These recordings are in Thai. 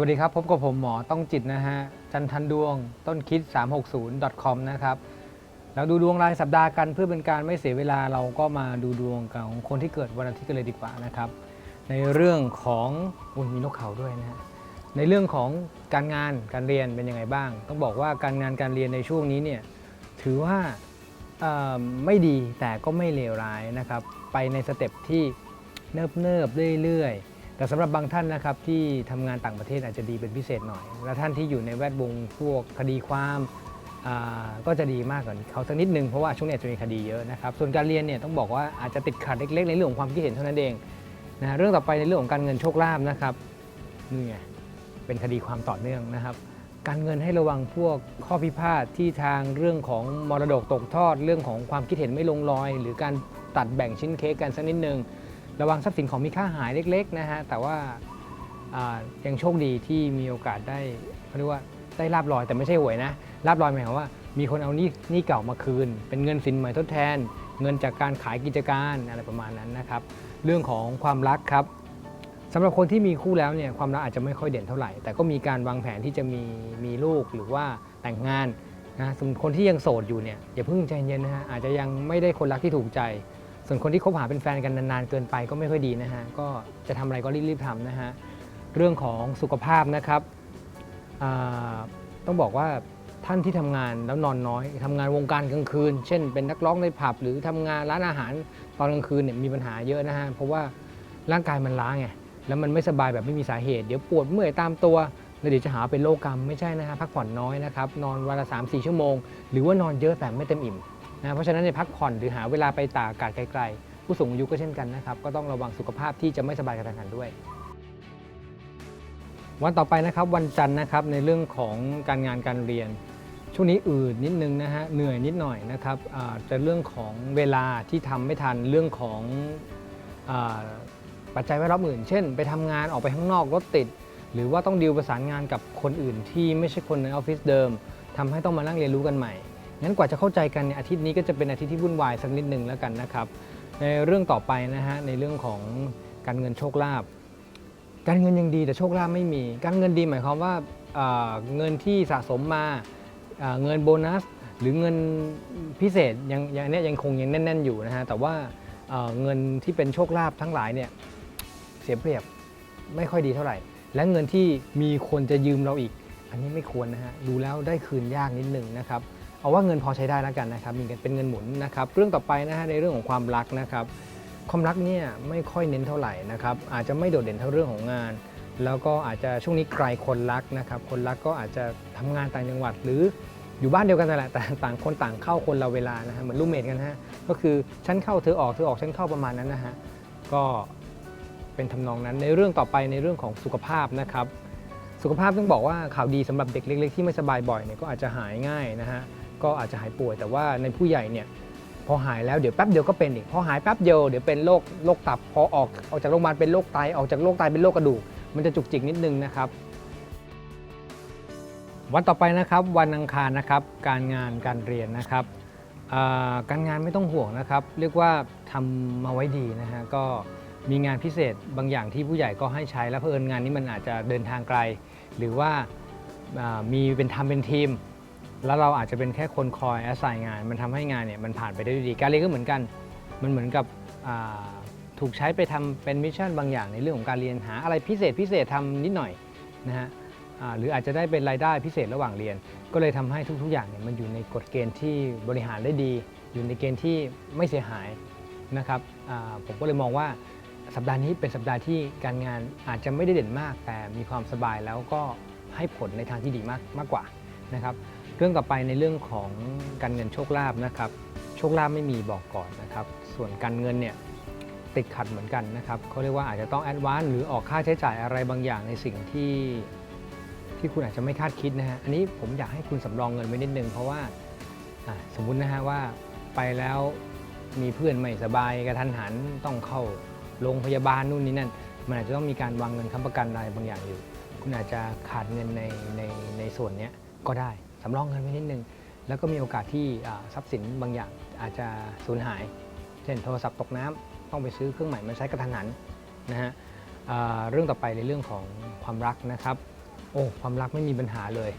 วัสดีครับ พบกับผมหมอต้องจิตนะฮะ จันทันดวงต้นคิด 360 com นะครับแล้วดูดวงรายสัปดาห์กันเพื่อเป็นการไม่เสียเวลาเราก็มาดูดวงของคนที่เกิดวันอาทิตย์กันเลยดีกว่านะครับ ในเรื่องของอุยมีนกเขาด้วยนะฮะในเรื่องของการงานการเรียนเป็นยังไงบ้าง ต้องบอกว่าการงานการเรียนในช่วงนี้เนี่ยถือว่าไม่ดีแต่ก็ไม่เลวร้ายนะครับ ไปในสเต็ปที่เนิบเนิบๆเรื่อยๆ แต่สำหรับบางท่านนะครับที่ทำงานต่างประเทศอาจจะดีเป็นพิเศษหน่อย และท่านที่อยู่ในแวดวงพวกคดีความอ่าก็จะดีมากกว่าเขาสักนิดนึงเพราะว่าช่วงนี้จะมีคดีเยอะนะครับส่วนการเรียนเนี่ยต้องบอกว่าอาจจะติดขัดเล็กๆ ในเรื่องของความคิดเห็นเท่านั้นเองนะฮะเรื่องต่อไปในเรื่องของการเงินโชคลาภนะครับนี่ไงเป็นคดีความต่อเนื่องนะครับ การเงินให้ระวังพวกข้อพิพาทที่ทางเรื่องของมรดกตกทอด เรื่องของความคิดเห็นไม่ลงรอย หรือการตัดแบ่งชิ้นเค้กกันสักนิดนึง ระวังทรัพย์สินของมีค่าหายเล็กๆนะฮะแต่ว่ายังโชคดีที่มีโอกาสได้เขาเรียกว่าได้ลาบลอยแต่ไม่ใช่หวยนะลาบลอยหมายความว่า มีคนเอานี้หนี้เก่ามาคืน เป็นเงินสินใหม่ทดแทน เงินจากการขายกิจการอะไรประมาณนั้นนะครับ เรื่องของความรักครับสำหรับคนที่มีคู่แล้วเนี่ยความรักอาจจะไม่ค่อยเด่นเท่าไหร่ แต่ก็มีการวางแผนที่จะมีมีลูกหรือว่าแต่งงานนะส่วนคนที่ยังโสดอยู่เนี่ยอย่าเพิ่งใจเย็นนะฮะอาจจะยังไม่ได้คนรักที่ถูกใจ ส่วนคนที่คบหาเป็นแฟนกันนานๆเกินไปก็ไม่ค่อยดีนะฮะ ก็จะทำอะไรก็รีบๆทำนะฮะ เรื่องของสุขภาพนะครับ ต้องบอกว่าท่านที่ทำงานแล้วนอนน้อยทำงานวงการกลางคืน เช่น เป็นนักร้องในผับหรือทำงานร้านอาหารตอนกลางคืนเนี่ยมีปัญหาเยอะนะฮะ เพราะว่าร่างกายมันล้าไง แล้วมันไม่สบายแบบไม่มีสาเหตุ เดี๋ยวปวดเมื่อยตามตัวแล้วเดี๋ยวจะหาเป็นโรคกรรมไม่ใช่นะฮะ พักผ่อนน้อยนะครับ นอนวันละ3 4 ชั่วโมง หรือว่านอนเยอะแต่ไม่เต็มอิ่ม นะเพราะฉะนั้นในพักผ่อนหรือหาเวลาไปตากอากาศไกลๆ ผู้สูงอายุก็เช่นกันนะครับก็ต้องระวังสุขภาพที่จะไม่สบายกระทันหันด้วย วันต่อไปนะครับวันจันทร์นะครับในเรื่องของการงานการเรียน ช่วงนี้อืดนิดนึงนะฮะเหนื่อยนิดหน่อยนะครับอ่าจะเรื่องของเวลาที่ทำไม่ทันเรื่องของอปัจจัยแวดล้อมอื่น เช่น ไปทำงานออกไปข้างนอกรถติด หรือว่าต้องดีลประสานงานกับคนอื่นที่ไม่ใช่คนในออฟฟิศเดิมทำให้ต้องมานั่งเรียนรู้กันใหม่ งั้นกว่าจะเข้าใจกันเนี่ยอาทิตย์นี้ก็จะเป็นอาทิตย์ที่วุ่นวายสักนิดหนึ่งแล้วกันนะครับในเรื่องต่อไปนะฮะในเรื่องของการเงินโชคลาภการเงินยังดีแต่โชคลาภไม่มี การเงินดีหมายความว่าเอ่อเงินที่สะสมมาเอ่อเงินโบนัส หรือเงินพิเศษยังยังเนี่ยยังคงยังแน่น ๆ อยู่นะฮะแต่ว่าเอ่อเงินที่เป็นโชคลาภทั้งหลายเนี่ยเสียเปรียบไม่ค่อยดีเท่าไหร่ และเงินที่มีคนจะยืมเราอีก อันนี้ไม่ควรนะฮะดูแล้วได้คืนยากนิดหนึ่งนะครับ เอาว่าเงินพอใช้ได้แล้วกันนะครับมีเงินเป็นเงินหมุนนะครับเรื่องต่อไปนะฮะในเรื่องของความรักนะครับความรักเนี่ยไม่ค่อยเน้นเท่าไหร่นะครับอาจจะไม่โดดเด่นเท่าเรื่องของงาน แล้วก็อาจจะช่วงนี้ไกลคนรักนะครับคนรักก็อาจจะทำงานต่างจังหวัดหรืออยู่บ้านเดียวกันนั่นแหละแต่ต่างคนต่างเข้าคนละเวลานะฮะเหมือนรูมเมทกันฮะก็คือฉันเข้าเธอออกเธอออกฉันเข้าประมาณนั้นนะฮะก็เป็นทำนองนั้นในเรื่องต่อไปในเรื่องของสุขภาพนะครับ สุขภาพต้องบอกว่าข่าวดีสำหรับเด็กเล็ก ๆ ที่ไม่สบายบ่อยเนี่ยก็อาจจะหายง่ายนะฮะ ก็อาจจะหายป่วย แต่ว่าในผู้ใหญ่เนี่ยพอหายแล้วเดี๋ยวแป๊บเดียวก็เป็นอีกพอหายแป๊บเดียวเดี๋ยวเป็นโรคโรคตับพอออกออกจากโรงพยาบาลเป็นโรคไตออกจากโรคไตเป็นโรคกระดูกมันจะจุกจิกนิดนึงนะครับวันต่อไปนะครับวันอังคารนะครับการงานการเรียนนะครับการงานไม่ต้องห่วงนะครับ เรียกว่าทำมาไว้ดีนะฮะก็มีงานพิเศษบางอย่างที่ผู้ใหญ่ก็ให้ใช้แล้วเพอิญงานนี้มันอาจจะเดินทางไกล หรือว่าอ่ามีเป็นทำเป็นทีม แล้วเราอาจจะเป็นแค่คนคอยแอสไซน์งาน มันทำให้งานเนี่ยมันผ่านไปได้ดี การเรียนก็เหมือนกัน มันเหมือนกับถูกใช้ไปทำเป็นมิชชั่นบางอย่างในเรื่องของการเรียนหาอะไรพิเศษพิเศษทำนิดหน่อยนะฮะหรืออาจจะได้เป็นรายได้พิเศษระหว่างเรียน ก็เลยทำให้ทุก ๆ อย่างเนี่ยมันอยู่ในกฎเกณฑ์ที่บริหารได้ดี อยู่ในเกณฑ์ที่ไม่เสียหายนะครับผมก็เลยมองว่าสัปดาห์นี้เป็นสัปดาห์ที่การงานอาจจะไม่ได้เด่นมาก แต่มีความสบายแล้วก็ให้ผลในทางที่ดีมากมากกว่านะครับ เรื่องต่อไปในเรื่องของการเงินโชคลาภนะครับ โชคลาภไม่มีบอกก่อนนะครับ ส่วนการเงินเนี่ยติดขัดเหมือนกันนะครับเขาเรียกว่าอาจจะต้องแอดวานซ์หรือออกค่าใช้จ่ายอะไรบางอย่างในสิ่งที่ที่คุณอาจจะไม่คาดคิดนะฮะ อันนี้ผมอยากให้คุณสำรองเงินไว้นิดนึง เพราะว่าสมมุตินะฮะว่าไปแล้วมีเพื่อนไม่สบายกระทันหันต้องเข้าโรงพยาบาลนู่นนี่นั่น มันอาจจะต้องมีการวางเงินค้ำประกันอะไรบางอย่างอยู่ คุณอาจจะขาดเงินในในในส่วนนี้ก็ได้ำรองเงินไว้นิดนึง แล้วก็มีโอกาสที่ทรัพย์สินบางอย่างอาจจะสูญหาย เช่นโทรศัพท์ตกน้ำต้องไปซื้อเครื่องใหม่มาใช้กระทันหันนะฮะเรื่องต่อไปในเรื่องของความรักนะครับโอ้ความรักไม่มีปัญหาเลย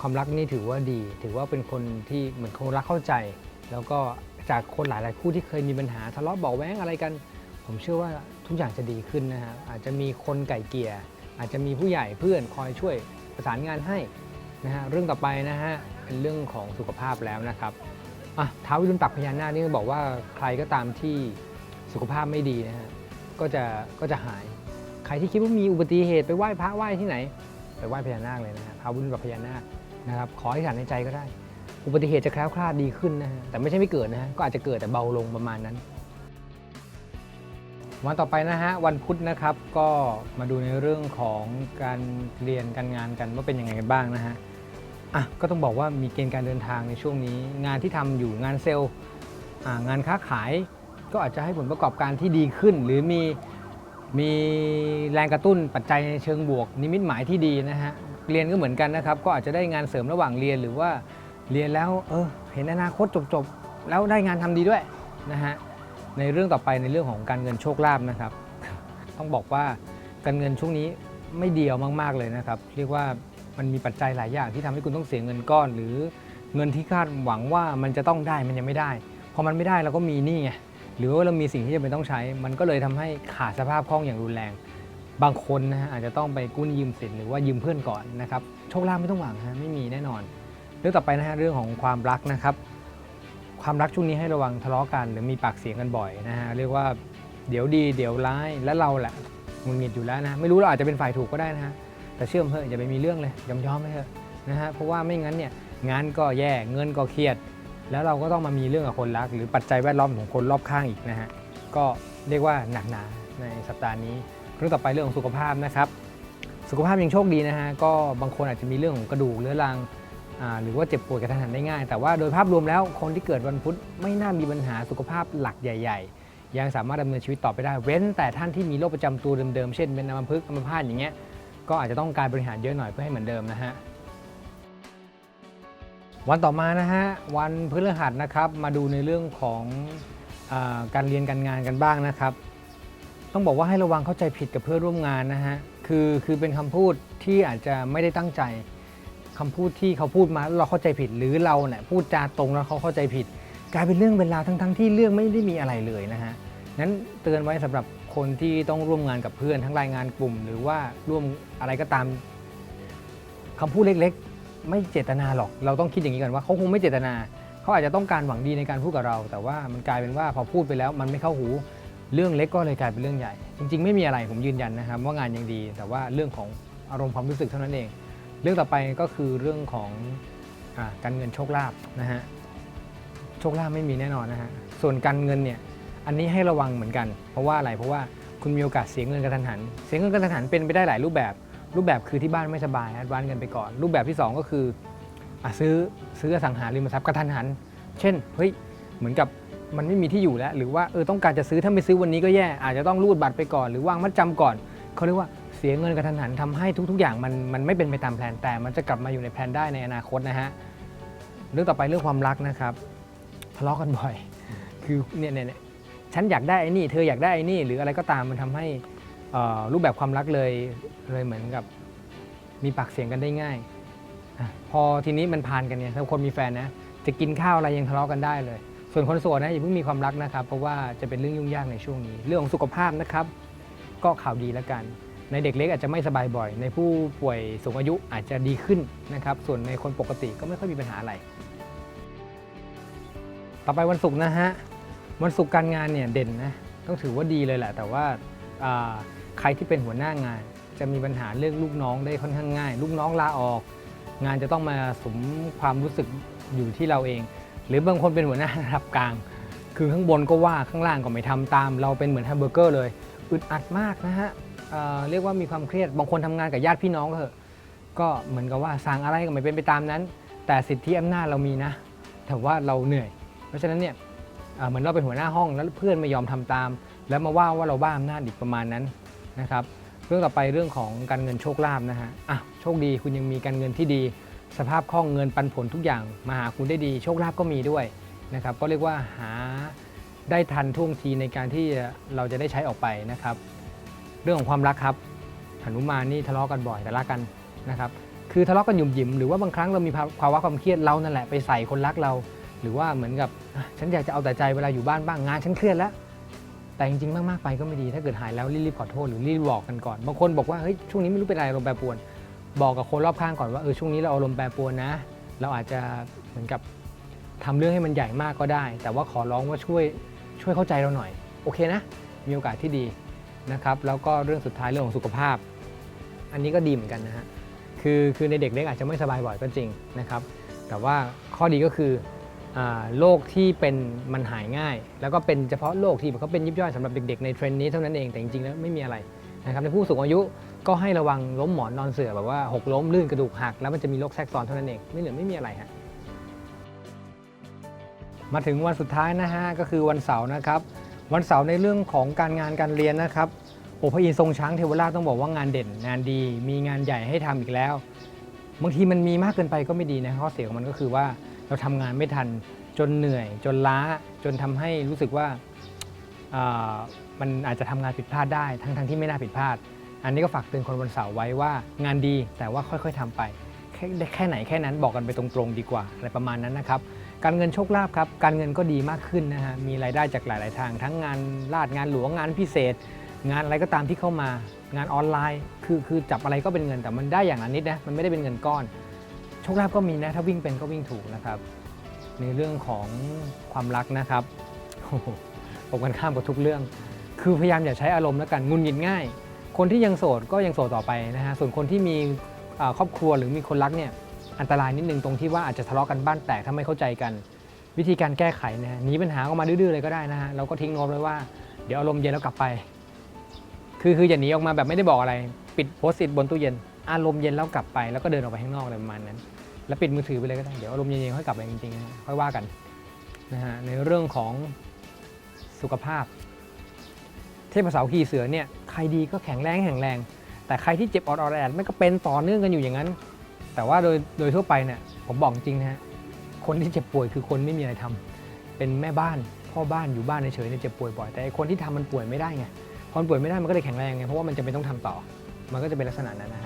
ความรักนี่ถือว่าดี ถือว่าเป็นคนที่เหมือนคนรักเข้าใจ แล้วก็จากคนหลาย ๆ คู่ที่เคยมีปัญหาทะเลาะเบาะแว้งอะไรกัน ผมเชื่อว่าทุกอย่างจะดีขึ้นนะฮะอาจจะมีคนไก่เกลี่ยอาจจะมีผู้ใหญ่เพื่อนคอยช่วยประสานงานให้ นะฮะเรื่องต่อไปนะฮะเป็นเรื่องของสุขภาพแล้วนะครับอะท้าววิรุณตักพญานาคนี่บอกว่าใครก็ตามที่สุขภาพไม่ดีนะฮะก็จะก็จะหาย ใครที่คิดว่ามีอุบัติเหตุไปไหว้พระไหว้ที่ไหน ไปไหว้พญานาคเลยนะฮะท้าววิรุณตักพญานาคนะครับขอให้ฐานในใจก็ได้ อุบัติเหตุจะแคล้วคลาดดีขึ้นนะฮะแต่ไม่ใช่ไม่เกิดนะฮะก็อาจจะเกิดแต่เบาลงประมาณนั้นวันต่อไปนะฮะวันพุธนะครับก็มาดูในเรื่องของการเรียนการงานกันว่าเป็นยังไงกันบ้างนะฮะ อะก็ต้องบอกว่ามีเกณฑ์การเดินทางในช่วงนี้ งานที่ทำอยู่งานเซลล์งานค้าขาย ก็อาจจะให้ผลประกอบการที่ดีขึ้น หรือมีมีแรงกระตุ้นปัจจัยในเชิงบวก นิมิตหมายที่ดีนะฮะเรียนก็เหมือนกันนะครับ ก็อาจจะได้งานเสริมระหว่างเรียนหรือว่าเรียนแล้วเออเห็นอนาคตจบๆ แล้วได้งานทำดีด้วยนะฮะในเรื่องต่อไปในเรื่องของการเงินโชคลาภนะครับ ต้องบอกว่าการเงินช่วงนี้ไม่เดียวมาก ๆเลยนะครับ เรียกว่า มันมีปัจจัยหลายอย่างที่ทำให้คุณต้องเสียเงินก้อน หรือเงินที่คาดหวังว่ามันจะต้องได้มันยังไม่ได้พอมันไม่ได้เราก็มีหนี้ไงหรือว่าเรามีสิ่งที่จะเป็นต้องใช้ มันก็เลยทำให้ขาดสภาพคล่องอย่างรุนแรง บางคนนะฮะอาจจะต้องไปกู้ยืมสินหรือว่ายืมเพื่อนก่อนนะครับโชคลาภไม่ต้องหวังฮะไม่มีแน่นอน เรื่องต่อไปนะฮะเรื่องของความรักนะครับ ความรักช่วงนี้ให้ระวังทะเลาะกัน หรือมีปากเสียงกันบ่อยนะฮะเรียกว่าเดี๋ยวดีเดี๋ยวร้ายและเราแหละหงุนงิดอยู่แล้วนะไม่รู้เราอาจจะเป็นฝ่ายถูกก็ได้นะฮะ แต่เชื่อมเถอะอย่าไปมีเรื่องเลยยอมยอมไปเถอะนะฮะเพราะว่าไม่งั้นเนี่ยงานก็แย่เงินก็เครียด แล้วเราก็ต้องมามีเรื่องกับคนรัก หรือปัจจัยแวดล้อมของคนรอบข้างอีกนะฮะก็เรียกว่าหนักหนาในสัปดาห์นี้เรื่องต่อไปเรื่องของสุขภาพนะครับสุขภาพยังโชคดีนะฮะก็บางคนอาจจะมีเรื่องของกระดูกเรื้อรังหรือว่าเจ็บป่วยกระทันหันได้ง่าย แต่ว่าโดยภาพรวมแล้วคนที่เกิดวันพุธไม่น่ามีปัญหาสุขภาพหลักใหญ่ ๆ ยังสามารถดำเนินชีวิตต่อไปได้ เว้นแต่ท่านที่มีโรคประจำตัวเดิมๆ เช่นเป็นอัมพฤกษ์อัมพาตอย่างเงี้ย ก็อาจจะต้องการบริหารเยอะหน่อยเพื่อให้เหมือนเดิมนะฮะวันต่อมานะฮะวันพฤหัสนะครับมาดูในเรื่องของอการเรียนการงานกันบ้างนะครับ ต้องบอกว่าให้ระวังเข้าใจผิดกับเพื่อนร่วมงานนะฮะคือคือเป็นคำพูดที่อาจจะไม่ได้ตั้งใจคำพูดที่เขาพูดมาเราเข้าใจผิด หรือเราเนี่ยพูดจาตรงแล้วเขาเข้าใจผิด กลายเป็นเรื่องเป็นราทั้งๆที่เรื่องไม่ได้มีอะไรเลยนะฮะนั้นเตือนไว้สำหรับ คนที่ต้องร่วมงานกับเพื่อนทั้งรายงานกลุ่ม หรือว่าร่วมอะไรก็ตามคำพูดเล็กๆ ไม่เจตนาหรอก เราต้องคิดอย่างนี้ก่อนว่าเขาคงไม่เจตนา เขาอาจจะต้องการหวังดีในการพูดกับเรา แต่ว่ามันกลายเป็นว่าพอพูดไปแล้ว มันไม่เข้าหูเรื่องเล็กก็เลยกลายเป็นเรื่องใหญ่ จริง ๆ ไม่มีอะไรผมยืนยันนะครับ ว่างานยังดี แต่ว่าเรื่องของอารมณ์ความรู้สึกเท่านั้นเอง เรื่องต่อไปก็คือเรื่องของอการเงินโชคลาภนะฮะโชคลาภไม่มีแน่นอนนะฮะส่วนการเงินเนี่ย อันนี้ให้ระวังเหมือนกัน เพราะว่าอะไรเพราะว่าคุณมีโอกาสเสียเงินกระทันหัน เสียเงินกระทันหันเป็นไปได้หลายรูปแบบ รูปแบบคือที่บ้านไม่สบายแอดวานเงินไปก่อน รูปแบบที่ 2 ก็คืออซื้อซื้ออสังหาริมทรัพย์กระทันหัน เช่นเฮ้ยเหมือนกับมันไม่มีที่อยู่แล้ว หรือว่าเออต้องการจะซื้อถ้าไม่ซื้อวันนี้ก็แย่อาจจะต้องรูดบัตรไปก่อนหรือวางมัดจำก่อนเขาเรียกว่าเสียเงินกระทันหันทำให้ทุก ๆ อย่างมันมันไม่เป็นไปตามแผนแต่มันจะกลับมาอยู่ในแผนได้ในอนาคตนะฮะเรื่องต่อไปเรื่องความรักนะครับทะเลาะกันบ่อย คือเนี่ยเนี่ย ฉันอยากได้ไอ้นี่ เธออยากได้ไอ้นี่ หรืออะไรก็ตามมันทำให้รูปแบบความรักเลยเลยเหมือนกับมีปากเสียงกันได้ง่าย พอทีนี้มันผ่านกันเนี่ยถ้าคนมีแฟนนะจะกินข้าวอะไรยังทะเลาะกันได้เลย ส่วนคนโสดนะอย่าเพิ่งมีความรักนะครับ เพราะว่าจะเป็นเรื่องยุ่งยากในช่วงนี้ เรื่องของสุขภาพนะครับ ก็ข่าวดีแล้วกัน ในเด็กเล็กอาจจะไม่สบายบ่อย ในผู้ป่วยสูงอายุอาจจะดีขึ้นนะครับส่วนในคนปกติก็ไม่ค่อยมีปัญหาอะไร ต่อไปวันศุกร์นะฮะ วันศุกร์การงานเนี่ยเด่นนะต้องถือว่าดีเลยแหละ แต่ว่าใครที่เป็นหัวหน้างาน จะมีปัญหาเรื่องลูกน้องได้ค่อนข้างง่าย ลูกน้องลาออก งานจะต้องมาสมความรู้สึกอยู่ที่เราเอง หรือบางคนเป็นหัวหน้าระดับกลาง คือข้างบนก็ว่าข้างล่างก็ไม่ทำตาม เราเป็นเหมือนแฮมเบอร์เกอร์เลยอึดอัดมากนะฮะเเรียกว่ามีความเครียดบางคนทำงานกับญาติพี่น้องก็เถอะก็เหมือนกับว่าสั่งอะไรก็ไม่เป็นไปตามนั้น แต่สิทธิอำนาจเรามีนะแต่ว่าเราเหนื่อย เพราะฉะนั้นเนี่ย เหมือนเราเป็นหัวหน้าห้องแล้วเพื่อนไม่ยอมทำตาม แล้วมาว่าว่าเราบ้าอำนาจอีกประมาณนั้นนะครับเรื่องต่อไปเรื่องของการเงินโชคลาภนะฮะอะโชคดีคุณยังมีการเงินที่ดี สภาพคล่องเงินปันผลทุกอย่างมาหาคุณได้ดี โชคลาภก็มีด้วยนะครับก็เรียกว่าหาได้ทันท่วงทีในการที่เราจะได้ใช้ออกไปนะครับ เรื่องของความรักครับหนุมานนี่ทะเลาะกันบ่อยแต่รักกันนะครับคือทะเลาะกันหยุ่มหยิมหรือว่าบางครั้งเรามีภาวะความเครียดเรานั่นแหละไปใส่คนรักเรา รือว่าเหมือนกับฉันอยากจะเอาแต่ใจเวลาอยู่บ้านบ้างงานฉันเครียดแล้ว แต่จริงๆ มากๆไปก็ไม่ดีถ้าเกิดหายแล้วรีบๆขอโทษหรือรีบบอกกันก่อนบางคนบอกว่าเฮ้ยช่วงนี้ไม่รู้เป็นอะไรอารมณ์แปรปรวน บอกกับคนรอบข้างก่อนว่าเออช่วงนี้เราอารมณ์แปรปรวนนะ เราอาจจะเหมือนกับทำเรื่องให้มันใหญ่มากก็ได้ แต่ว่าขอร้องว่าช่วยช่วยเข้าใจเราหน่อย โอเคนะ มีโอกาสที่ดีนะครับแล้วก็เรื่องสุดท้ายเรื่องของสุขภาพ อันนี้ก็ดีเหมือนกันนะฮะคือคือในเด็กเล็กอาจจะไม่สบายบ่อยก็จริงนะครับ แต่ว่าข้อดีก็คือ โรคที่เป็นมันหายง่าย แล้วก็เป็นเฉพาะโรคที่เขาเป็นยิบย่อยสำหรับเด็กๆในเทรนด์นี้เท่านั้นเองแต่จริงๆแล้วไม่มีอะไรนะครับในผู้สูงอายุก็ให้ระวังล้มหมอนนอนเสื่อแบบว่าหกล้มลื่นกระดูกหักแล้วมันจะมีโรคแทรกซ้อนเท่านั้นเองไม่เหลือไม่มีอะไรฮะมาถึงวันสุดท้ายนะฮะก็คือวันเสาร์นะครับ วันเสาร์ในเรื่องของการงานการเรียนนะครับโอพระอินทร์ทรงช้างเทวราชต้องบอกว่างานเด่น งานดี มีงานใหญ่ให้ทำอีกแล้ว บางทีมันมีมากเกินไปก็ไม่ดีนะข้อเสียของมันก็คือว่า เราทำงานไม่ทันจนเหนื่อย จนล้าจนทำให้รู้สึกว่ามันอาจจะทำงานผิดพลาดได้ทั้งทั้งที่ไม่น่าผิดพลาด อันนี้ก็ฝากเตือนคนวันเสาร์ไว้ว่างานดีแต่ว่าค่อยๆทำไปแค่ได้แค่ไหนแค่นั้นบอกกันไปตรงๆดีกว่าอะไรประมาณนั้นนะครับการเงินโชคลาภครับการเงินก็ดีมากขึ้นนะฮะมีรายได้จากหลาย ๆ ทาง ทั้งงานลาดงานหลวงงานพิเศษ งานอะไรก็ตามที่เข้ามางานออนไลน์ คือคือจับอะไรก็เป็นเงินแต่มันได้อย่างละนิดนะมันไม่ได้เป็นเงินก้อน โชคลาภก็มีนะถ้าวิ่งเป็นก็วิ่งถูกนะครับ ในเรื่องของความรักนะครับโอ้โหตรงกันข้ามกับทุกเรื่อง คือพยายามอย่าใช้อารมณ์แล้วกันงุนงิดง่าย คนที่ยังโสดก็ยังโสดต่อไปนะฮะส่วนคนที่มีครอบครัวหรือมีคนรักเนี่ยอันตรายนิดนึงตรงที่ว่าอาจจะทะเลาะกันบ้านแตกถ้าไม่เข้าใจกัน วิธีการแก้ไขนะฮะหนีปัญหาออกมาดื้อๆเลยก็ได้นะฮะเราก็ทิ้งโน้ตไว้ว่าเดี๋ยวอารมณ์เย็นแล้วกลับไป คือคืออย่าหนีออกมาแบบไม่ได้บอกอะไร ปิดโพสต์อิทบนตู้เย็น อารมณ์เย็นแล้วกลับไป แล้วก็เดินออกไปข้างนอกอะไรประมาณนั้น แล้วปิดมือถือไปเลยก็ได้ เดี๋ยวอารมณ์เย็นๆค่อยกลับไปจริงๆนะค่อยว่ากันนะฮะในเรื่องของสุขภาพ เทพเสาขี่เสือเนี่ยใครดีก็แข็งแรงแข็งแรง แต่ใครที่เจ็บออดออดแอดไม่ก็เป็นต่อเนื่องกันอยู่อย่างนั้น แต่ว่าโดยโดยทั่วไปเนี่ยผมบอกจริงนะฮะคนที่เจ็บป่วยคือคนไม่มีอะไรทำเป็นแม่บ้านพ่อบ้านอยู่บ้านเฉยๆเนี่ยเจ็บป่วยบ่อยแต่ไอคนที่ทำมันป่วยไม่ได้ไงพอมันป่วยไม่ได้มันก็เลยแข็งแรงไงเพราะว่ามันจะเป็นต้องทำต่อ มันก็จะเป็นลักษณะนั้นนะฮะ